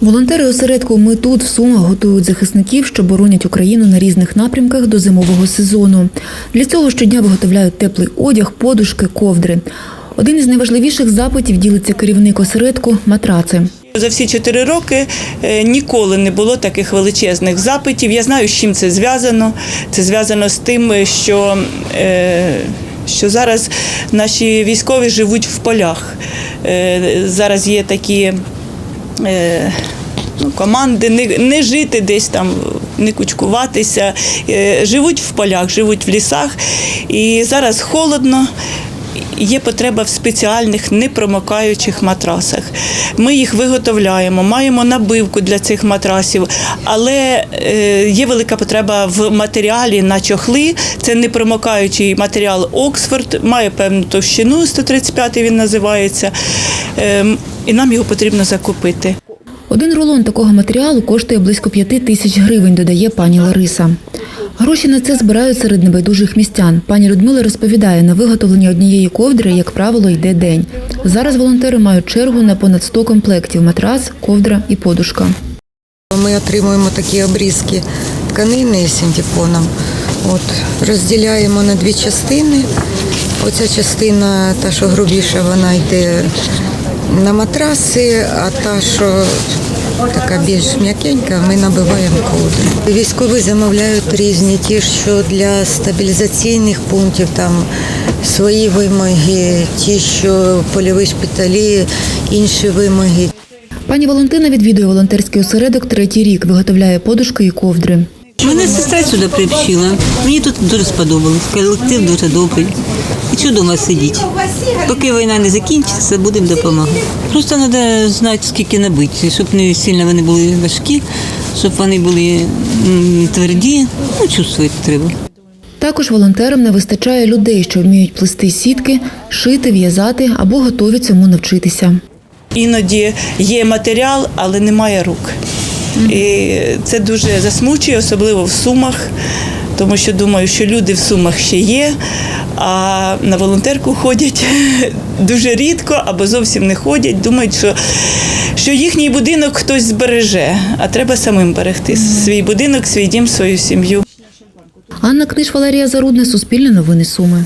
Волонтери осередку Ми тут в Сумах готують захисників, що боронять Україну на різних напрямках до зимового сезону. Для цього щодня виготовляють теплий одяг, подушки, ковдри. Один із найважливіших запитів ділиться керівник осередку матраци. За всі чотири роки е, ніколи не було таких величезних запитів. Я знаю, з чим це зв'язано. Це зв'язано з тим, що, е, що зараз наші військові живуть в полях. Е, Зараз є такі е, ну, команди, не, жити десь там, не кучкуватися. Е, Живуть в полях, живуть в лісах. І зараз холодно. Є потреба в спеціальних непромокаючих матрасах. Ми їх виготовляємо, маємо набивку для цих матрасів, але е, є велика потреба в матеріалі на чохли. Це непромокаючий матеріал Оксфорд, має певну товщину, 135 він називається, Ем, і нам його потрібно закупити. Один рулон такого матеріалу коштує близько п'яти тисяч гривень, додає пані Лариса. Гроші на це збирають серед небайдужих містян. Пані Людмила розповідає, на виготовлення однієї ковдри, як правило, йде день. Зараз волонтери мають чергу на понад 100 комплектів – матрас, ковдра і подушка. Ми отримуємо такі обрізки тканини синтепоном. От, розділяємо на дві частини. Оця частина, та, що грубіша, вона йде на матраси, а та, що така більш м'якенька, ми набиваємо ковдри. Військові замовляють різні, ті, що для стабілізаційних пунктів, там свої вимоги, ті, що польові шпиталі, інші вимоги. Пані Валентина відвідує волонтерський осередок третій рік, виготовляє подушки і ковдри. Мене сестра сюди привчила. Мені тут дуже сподобалось. Колектив дуже добрий. Хочу вдома сидіти. Поки війна не закінчиться, будемо допомагати. Просто треба знати, скільки набити, щоб не сильно вони були важкі, щоб вони були тверді. Ну, чувствувати треба. Також волонтерам не вистачає людей, що вміють плести сітки, шити, в'язати або готові цьому навчитися. Іноді є матеріал, але немає рук. І це дуже засмучує, особливо в Сумах, тому що думаю, що люди в Сумах ще є, а на волонтерку ходять дуже рідко або зовсім не ходять. Думають, що, що їхній будинок хтось збереже, а треба самим берегти свій будинок, свій дім, свою сім'ю. Анна Книж, Валерія Зарудне, Суспільне новини Суми.